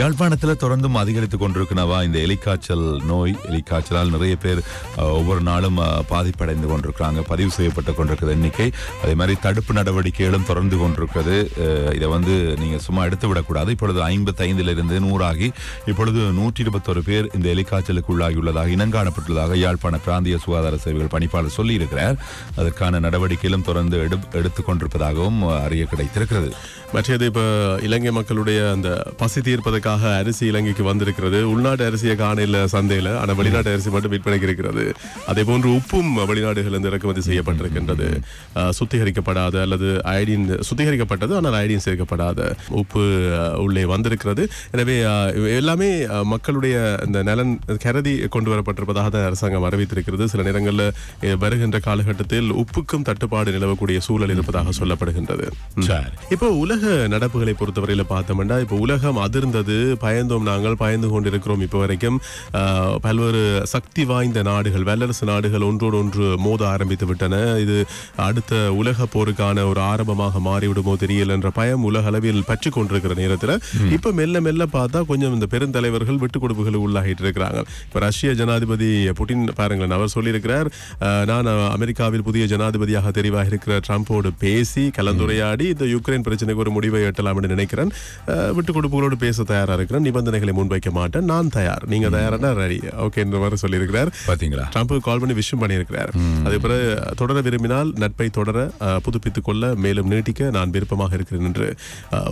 யாழ்ப்பாணத்தில் தொடர்ந்தும் அதிகரித்து கொண்டிருக்கிறவா இந்த எலிக்காய்ச்சல் நோய்? எலிக்காய்ச்சலால் நிறைய பேர் ஒவ்வொரு நாளும் பாதிப்படைந்து கொண்டிருக்கிறாங்க பதிவு செய்யப்பட்டு கொண்டிருக்கிறது எண்ணிக்கை. அதே மாதிரி தடுப்பு நடவடிக்கைகளும் தொடர்ந்து கொண்டிருக்கிறது. இதை வந்து நீங்கள் சும்மா எடுத்து விடக்கூடாது. இப்பொழுது ஐம்பத்தைந்திலிருந்து இருந்து நூறாகி இப்பொழுது நூற்றி இருபத்தொரு பேர் இந்த எலிக்காய்ச்சலுக்கு உள்ளாகியுள்ளதாக இனங்காணப்பட்டுள்ளதாக யாழ்ப்பாண பிராந்திய சுகாதார சேவைகள் பணிப்பாளர் சொல்லியிருக்கிறார். அதற்கான நடவடிக்கையிலும் தொடர்ந்து எடுத்துக் கொண்டிருப்பதாகவும் அறிய கிடைத்திருக்கிறது. மற்றது இப்போ இலங்கை மக்களுடைய அந்த பசி தீர்ப்பதற்காக அரிசி இலங்கைக்கு வந்திருக்கிறது. உள்நாட்டு அரிசியை காணையில சந்தையில ஆனா வெளிநாட்டு அரிசி மட்டும் விற்பனைக்கு இருக்கிறது. அதே போன்று உப்பும் வெளிநாடுகள் இருந்து இறக்குமதி செய்யப்பட்டிருக்கின்றது. சுத்திகரிக்கப்படாத அல்லது அயடின் சுத்திகரிக்கப்பட்டது ஆனால் அயடின் சேர்க்கப்படாத உப்பு உள்ளே வந்திருக்கிறது. எனவே எல்லாமே மக்களுடைய இந்த நலன் கருதி கொண்டு வரப்பட்டிருப்பதாக தான் அரசாங்கம் அறிவித்திருக்கிறது. சில நேரங்களில் வருகின்ற காலகட்டத்தில் உப்புக்கும் தட்டுப்பாடு நிலவக்கூடிய சூழல் இருப்பதாக சொல்லப்படுகின்றது. இப்போ உலக நடப்புகளை பொறுத்தவரையில பார்த்தோம்னா இப்போ உலகம் அதிர்ந்தது பயந்தோம் நாங்கள் பயந்து கொண்டிருக்கிறோம் இப்போ வரைக்கும். பல்வேறு சக்தி வாய்ந்த நாடுகள் வல்லரசு நாடுகள் ஒன்றோடு ஒன்று மோத ஆரம்பித்து விட்டன. இது அடுத்த உலக போருக்கான ஒரு ஆரம்பமாக மாறிவிடுமோ தெரியல என்ற பயம் உலக அளவில் பற்றி கொண்டிருக்கிற நேரத்துல. இப்ப மெல்ல மெல்ல பார்த்தா கொஞ்சம் இந்த பெருந்தலைவர்கள் விட்டு கொடுப்புகளுக்கு உள்ளாகிட்டு இருக்கிறாங்க. இப்ப ரஷ்ய ஜனாதிபதி புட்டின் பாருங்களேன் அவர் சொல்லியிருக்கிறார். நான் அமெரிக்காவில் புதிய ஜனாதிபதியாக தெரிவாக இருக்கிற ட்ரம்போடு பேசி கலந்துரையாடி இந்த யுக்ரைன் பிரச்சனைக்கு ஒரு முடிவை எட்டலாம் என்று நினைக்கிறேன். ஆஹ், விட்டு கொடுப்புகளோடு பேச தயாரா இருக்கிறேன் நிபந்தனைகளை முன்வைக்க மாட்டேன். நான் தயார். நீங்க தயாரானா ரெடி ஓகே என்ற மாதிரி சொல்லியிருக்கிறார். பாத்தீங்களா? ட்ரம்புக்கு கால் பண்ணி விஷயம் பண்ணியிருக்கிறார். அதே போல தொடர விரும்பினால் நட்பை தொடர புதுப்பித்துக் கொள்ள மேலும் நீட்டிக்க நான் விருப்பமாக இருக்கிறேன் என்று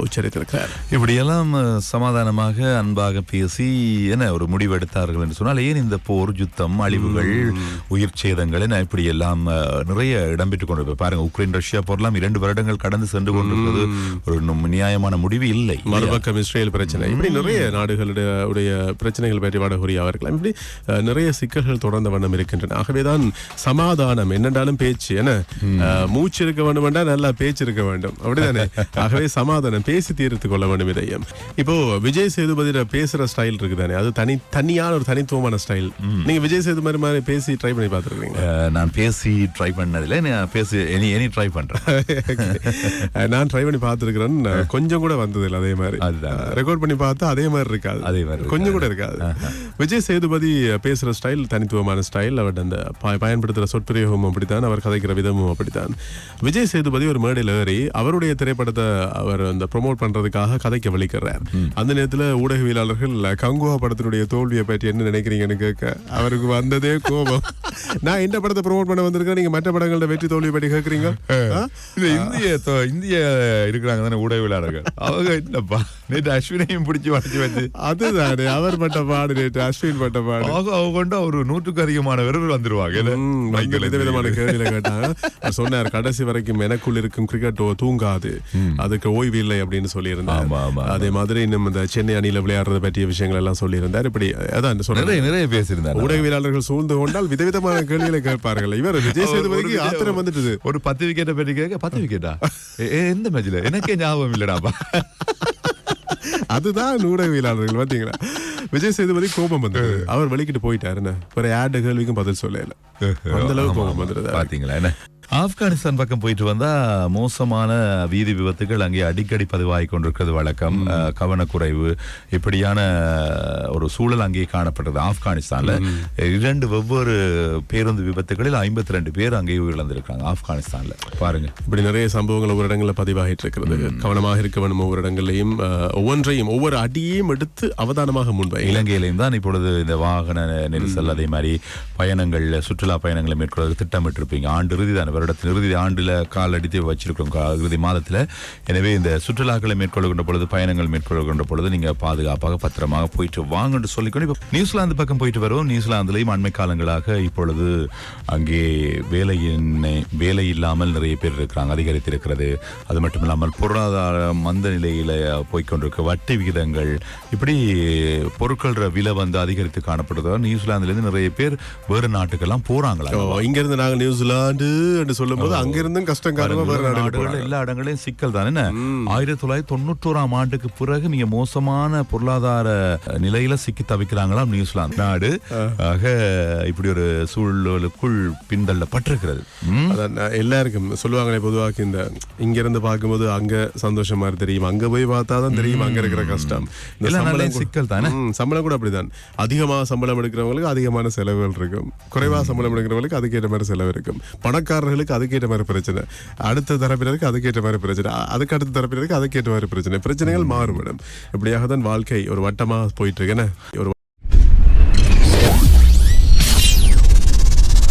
உச்சரித்திருக்கிறார். இப்படியெல்லாம் சமாதானமாக அன்பாக பேசி என்ன ஒரு முடிவு எடுத்தார்கள் என்று சொன்னால் ஏன் இந்த போர் யுத்தம் அழிவுகள் உயிர் சேதங்கள் என இப்படி எல்லாம் நிறைய இடம்பெற்றுக் கொண்டிருப்பது பாருங்க உக்ரைன் ரஷ்யா போரெல்லாம் இரண்டு வருடங்கள் கடந்து சென்று கொண்டிருக்கிறது ஒரு நியாயமான முடிவு இல்லை மறுபக்கம் இஸ்ரேல் பிரச்சனை. இப்படி நிறைய நாடுகளுடைய உடைய பிரச்சனைகள் பற்றி வடகொரியா இருக்கலாம் இப்படி நிறைய சிக்கல்கள் தொடர்ந்த வண்ணம் இருக்கின்றன. ஆகவேதான் சமாதானம் என்னென்றாலும் பேச்சு என்ன? மூச்சு இருக்க வேண்டும் என்றால் நல்லா பேச்சு இருக்க வேண்டும். அப்படிதானே? ஆகவே சமாதானம் பேசி தீர்த்து கொள்ள வேண்டும் இதையும். இப்போ விஜய் சேதுபதியோட பேசுற ஸ்டைல் இருக்குதானே? அது தனி தனியான ஒரு தனித்துவமான ஸ்டைல் நீங்க விஜய் சேதுபதி மாதிரி பேசி ட்ரை பண்ணி பார்த்துருக்கீங்க நான் பேசி ட்ரை பண்ணதில்லை. நான் பேசி எனி எனி ட்ரை பண்றேன். நான் ட்ரை பண்ணி பார்த்துருக்கிறேன் கொஞ்சம் கூட வந்ததில்லை அதே மாதிரி. ரெக்கார்ட் பண்ணி பார்த்தா அதே மாதிரி இருக்காது. அதே மாதிரி. கொஞ்சம் கூட இருக்காது. விஜய் சேதுபதி பேசுற ஸ்டைல் தனித்துவமான ஸ்டைல் அவர் அந்த ப- பயன்படுத்துற சொற்பிரயோகமும் அப்படித்தான் அவர் கதைக்கிற விதமும் அப்படித்தான். விஜய் சேதுபதி ஒரு மேடையில் ஏறி அவருடைய திரைப்படத்தை அவர் அந்த ப்ரோமோட் பண்றதுக்காக கதைக்க வலிக்கிறார் அந்த நேரத்துல ஊடகவியலாளர்கள் கங்குவா படத்தினுடைய தோல்வியை பற்றி என்ன நினைக்கிறீங்கன்னு கேட்க அவருக்கு வந்ததே கோபம். நான் இந்த படத்தை ப்ரோமோட் பண்ண வந்திருக்கேன் நீங்க மற்ற படங்களோட வெற்றி தோல்வியை பற்றி கேட்குறீங்க? இந்த இந்திய இந்திய இருக்கிறாங்க தானே ஊடகவியலாளர்கள். அவங்க என்னப்பா நேற்று அஸ்வினையும் பிடிச்சி வளைச்சு வச்சு. அதுதானே அவர் பட்ட பாடு நேற்று அஸ்வின் பட்ட பாடு. அவங்க அவங்க கொண்டு ஒரு நூற்றுக்கு அதிகமானவர்கள் வந்துருவாங்க இல்ல? ம், வந்து மைக்கேல் விதவிதமான கேள்வியில கேட்டாங்க சொன்னார் கடைசி வரைக்கும் எனக்குள் இருக்கும் கிரிக்கெட் தூங்காது. அதுக்கு ஓய்வு இல்லை அப்படின்னு சொல்லியிருந்தார். அதே மாதிரி இன்னும் இந்த சென்னை அணியில விளையாடுறது பற்றிய விஷயங்கள் எல்லாம் சொல்லியிருந்தார். இப்படி அதான் நிறைய நிறைய பேசியிருந்தாங்க ஊடகவியலாளர்கள் சூழ்ந்து கொண்டால் விதவிதமான கேள்விகளை கேட்பார்கள். இவர் விஜய் சேதுபதிக்கு ஆத்திரம் வந்துட்டுது. ஒரு பத்து விக்கெட்டை பற்றி கேட்க பத்து விக்கெட்டா எந்த மேட்ச்ல எனக்கே ஞாபகம் இல்லடாப்பா. அதுதான் ஊடகவியலாளர்கள் பாத்தீங்களா? விஜய் சேதுபதி கோபம் வந்தது. அவர் வெளிக்கிட்டு போயிட்டாரு. என்ன? ஒரு ஆடு கேள்விக்கும் பதில் சொல்லல. அந்த அளவுக்கு கோபம் வந்துருது. பாத்தீங்களா என்ன? ஆப்கானிஸ்தான் பக்கம் போயிட்டு வந்தா மோசமான வீதி விபத்துகள் அங்கே அடிக்கடி பதிவாகி கொண்டிருக்கிறது. வழக்கம். கவனக்குறைவு. இப்படியான ஒரு சூழல் அங்கே காணப்பட்டது ஆப்கானிஸ்தான்ல. இரண்டு வெவ்வேறு பேருந்து விபத்துகளில் ஐம்பத்தி ரெண்டு பேர் அங்கே உயிரிழந்திருக்காங்க ஆப்கானிஸ்தான்ல. பாருங்க. இப்படி நிறைய சம்பவங்கள் ஒவ்வொரு இடங்கள்ல பதிவாகிட்டு இருக்கிறது. கவனமாக இருக்க வேண்டும் ஒவ்வொரு இடங்களையும் ஒவ்வொன்றையும் ஒவ்வொரு அடியையும் எடுத்து அவதானமாக முன்வை இலங்கையிலையும் தான் இப்பொழுது இந்த வாகன நெரிசல் அதே மாதிரி பயணங்கள் சுற்றுலா பயணங்களை மேற்கொள்ள திட்டமிட்டிருப்பீங்க. ஆண்டு இறுதி தான் வருடத்தின் இறுதி ஆண்டில் கால் அடித்து வச்சிருக்கோம் கா- இறுதி மாதத்தில். எனவே இந்த சுற்றுலாக்களை மேற்கொள்கின்ற பொழுது பயணங்கள் மேற்கொள்கின்ற பொழுது நீங்கள் பாதுகாப்பாக பத்திரமாக போயிட்டு வாங்கன்னு சொல்லிக்கணும் இப்போ நியூசிலாந்து பக்கம் போயிட்டு வருவோம் நியூசிலாந்துலேயும் அண்மை காலங்களாக இப்பொழுது அங்கே வேலையின்மை வேலை இல்லாமல் நிறைய பேர் இருக்கிறாங்க அதிகரித்திருக்கிறது. அது மட்டும் இல்லாமல் பொருளாதார மந்த நிலையில் போய்க்கொண்டிருக்க வட்டி விகிதங்கள் இப்படி பொருட்கள விலை வந்து அதிகரித்து காணப்படுறதால் நியூசிலாந்துலேருந்து நிறைய பேர் வேறு நாட்டுக்கெல்லாம் போகிறாங்களா இங்கேருந்து நாங்கள் நியூசிலாந்து என்று சொல்லும்போது அங்கிருந்தும் கஷ்டம் காரணமா வேற நாடுகள். எல்லா இடங்களையும் சிக்கல் தான். என்ன? ஆயிரத்தி தொள்ளாயிரத்தி தொண்ணூற்றோராம் ஆண்டுக்கு பிறகு மிக மோசமான பொருளாதார நிலையில சிக்கி தவிக்கிறாங்களாம் நியூசிலாந்து? நாடு ஆக இப்படி ஒரு சூழலுக்குள் பின்தள்ளப்பட்டிருக்கிறது. எல்லாருக்கும் சொல்லுவாங்களே பொதுவாக இந்த இங்க இருந்து பார்க்கும்போது அங்க சந்தோஷமா தெரியும் அங்க போய் பார்த்தா தான் தெரியும் அங்க இருக்கிற கஷ்டம். சிக்கல் தானே? சம்பளம் கூட அப்படிதான். அதிகமா சம்பளம் எடுக்கிறவங்களுக்கு அதிகமான செலவுகள் இருக்கும். குறைவா சம்பளம் எடுக்கிறவங்களுக்கு அதுக்கேற்ற மாதிரி செலவு இருக்கும். தரப்பினர்களுக்கு அதுக்கேற்ற மாதிரி பிரச்சனை. அடுத்த தரப்பினருக்கு அதுக்கேற்ற மாதிரி பிரச்சனை. அதுக்கு அடுத்த தரப்பினருக்கு அதுக்கேற்ற மாதிரி பிரச்சனை. பிரச்சனைகள் மாறுபடும். இப்படியாக தான் வாழ்க்கை ஒரு வட்டமா போயிட்டு இருக்கேன்னு ஒரு